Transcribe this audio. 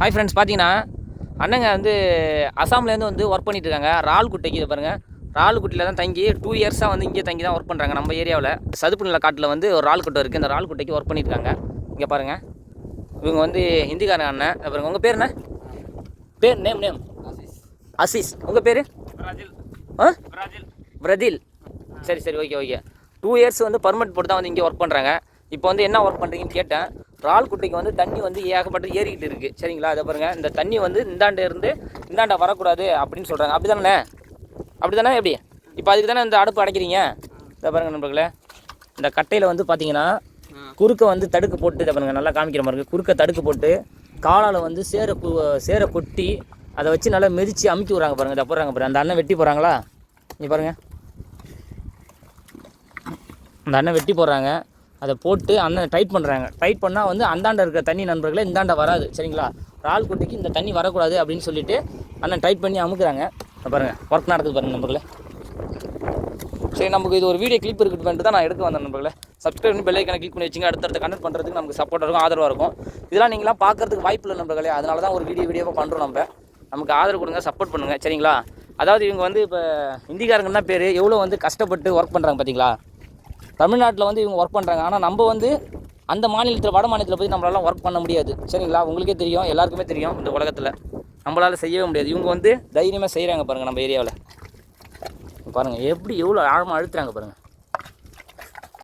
Hi friends பார்த்தீங்கன்னா அண்ணங்க வந்து அசாம்லேருந்து வந்து ஒர்க் பண்ணிட்டு இருக்காங்க ரால்குட்டைக்கு இதை பாருங்கள் ரால்குட்டியில் தான் தங்கி டூ இயர்ஸாக வந்து இங்கே தங்கி தான் ஒர்க் பண்ணுறாங்க நம்ம ஏரியாவில். சதுப்பு நில காட்டில் வந்து ஒரு ரால்குட்டை இருக்குது இந்த ரால்குட்டைக்கு ஒர்க் பண்ணிட்டு இருக்காங்க இங்கே பாருங்கள் இவங்க வந்து ஹிந்திக்காரங்க அண்ணன். பாருங்க உங்கள் பேர் என்ன? பேர் நேம் நேம் அசீஸ் உங்கள் பேர்? ஆ? பிரதில் சரி சரி ஓகே ஓகே டூ இயர்ஸ் வந்து பர்மனெண்ட் போட்டு தான் வந்து இங்கே ஒர்க் பண்ணுறாங்க இப்போ வந்து என்ன ஒர்க் பண்ணுறீங்கன்னு கேட்டேன். இறால் குட்டைக்கு வந்து தண்ணி வந்து ஏகப்பட்டு ஏறிக்கிட்டு இருக்குது சரிங்களா? அதை பாருங்கள் இந்த தண்ணி வந்து இந்தாண்ட இருந்து இந்தாண்டை வரக்கூடாது அப்படின்னு சொல்கிறாங்க அப்படி தானே அப்படி தானே எப்படி? இப்போ அதுக்கு தானே இந்த அடுப்பு அடைக்கிறீங்க? இதை பாருங்கள் நண்பர்களே. இந்த கட்டையில் வந்து பார்த்தீங்கன்னா குறுக்க வந்து தடுக்கு போட்டு இதை பாருங்கள் நல்லா காமிக்கிற மாதிரி இருக்குது குறுக்க தடுக்கு போட்டு காலால் வந்து சேரை கு சேரை கொட்டி அதை வச்சு நல்லா மிதித்து அமுக்கி விட்றாங்க பாருங்கள் இதை போடுறாங்க பாருங்க. அந்த அண்ணன் வெட்டி போகிறாங்களா இங்கே பாருங்கள் அந்த அண்ணன் வெட்டி போடுறாங்க. அதை போட்டு அண்ணன் டைட் பண்ணுறாங்க டைட் பண்ணால் வந்து அந்தாண்ட இருக்கிற தண்ணி நண்பர்களே இந்தாண்ட வராது. சரிங்களா? ரால் குட்டிக்கு இந்த தண்ணி வரக்கூடாது அப்படின்னு சொல்லிட்டு அண்ணன் டைட் பண்ணி அமுக்குறாங்க. பாருங்கள் ஒர்க் நடக்குது பாருங்கள் நண்பர்களே. சரி நமக்கு இது ஒரு வீடியோ கிளிப் இருக்குதுன்ட்டு தான் நான் எடுக்க வந்தேன் நண்பர்களே. சப்ஸ்கிரைப் பண்ணி பெல்லைக்கான கிளிக் பண்ணி வச்சுங்க. அடுத்தடுத்த கனெக்ட் பண்ணுறதுக்கு நமக்கு சப்போர்ட் இருக்கும் ஆதரவாக இருக்கும். இதெல்லாம் நீங்களாம் பார்க்குறதுக்கு வாய்ப்பு இல்லை நண்பர்களே. அதனால தான் ஒரு வீடியோ வீடியோவாக பண்ணுறோம் நம்ம. நமக்கு ஆதரவு கொடுங்க சப்போர்ட் பண்ணுங்கள் சரிங்களா? அதாவது இவங்க வந்து இப்போ ஹிந்திக்காரங்கன்னா பேர்? எவ்வளோ வந்து கஷ்டப்பட்டு ஒர்க் பண்ணுறாங்க பார்த்தீங்களா தமிழ்நாட்டில் வந்து இவங்க ஒர்க் பண்ணுறாங்க ஆனால் நம்ம வந்து அந்த மாநிலத்தில் வட மாநிலத்தில் போய் நம்மளால ஒர்க் பண்ண முடியாது. சரிங்களா? உங்களுக்கே தெரியும் எல்லாருக்குமே தெரியும் இந்த உலகத்தில். நம்மளால் செய்யவே முடியாது. இவங்க வந்து தைரியமாக செய்கிறாங்க பாருங்கள் நம்ம ஏரியாவில் பாருங்கள் எப்படி எவ்வளோ ஆழமாக அழுத்துறாங்க பாருங்கள்